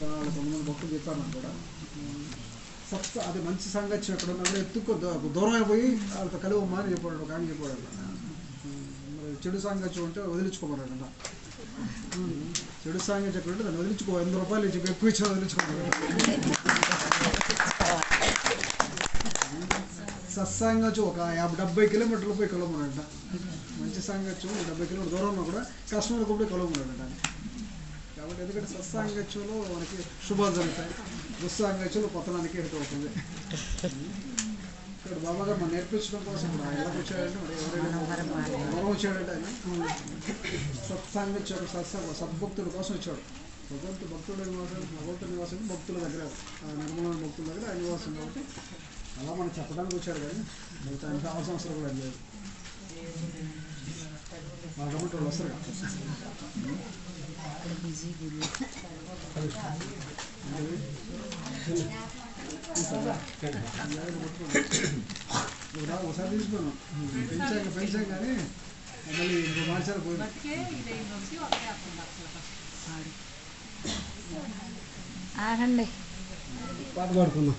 వాళ్ళు కొంతమంది భక్తులు చెప్పారు నాకు కూడా సత్స అది మంచి సంగతి ఎక్కడ ఉన్నా కూడా దూరం అయిపోయి వాళ్ళతో కలివమ్మా అని చెప్పాడు ఒక ఆయన చెప్పాడు. మరి చెడు సాంగత్యం ఉంటే వదిలించుకోమన్నాడు అన్న. చెడు సాంగత్యం ఎక్కడ ఉంటే దాన్ని వదిలించుకో వంద రూపాయలు ఇచ్చి ఎక్కువ ఇచ్చిన వదిలించుకోమన్నాడు. సత్సాంగత్యం ఒక యాభై డెబ్బై కిలోమీటర్లు పోయి కలవమన్నాడంట. మంచి సాంగత్యం డెబ్బై కిలోమీటర్ దూరంలో కూడా కస్టమర్కి కూడా కలవమన్నాడంట. కాబట్టి ఎందుకంటే సత్సాంగత్యంలో మనకి శుభాలు జరుగుతాయి. దుస్సాంగత్యంలో పతనానికి హేతు అవుతుంది. ఇక్కడ బాబా గారు మనం నేర్పించడం కోసం ఎలా వచ్చాడంటే మరి ఎవరైనా వరం వచ్చాడంటే ఆయన సత్సాంగత్యం సత్సంగ సద్భక్తుల కోసం వచ్చాడు. భగవంతు భక్తుల నివాసం భగవంతుడి నివాసం భక్తుల దగ్గర ఆ నిర్మలమైన భక్తుల దగ్గర ఆయన నివాసం కాబట్టి అలా మనం చెప్పడానికి వచ్చాడు కానీ మిగతా ఆయన కావాల్సిన అవసరం కూడా లేదు. వాళ్ళ వస్తారు ఒకసారి తీసుకున్నాం పెంచాక పెంచాం కానీ మళ్ళీ ఇంకో మార్చారు పోయింది ఆగండి. పాట పాడుకుందాం.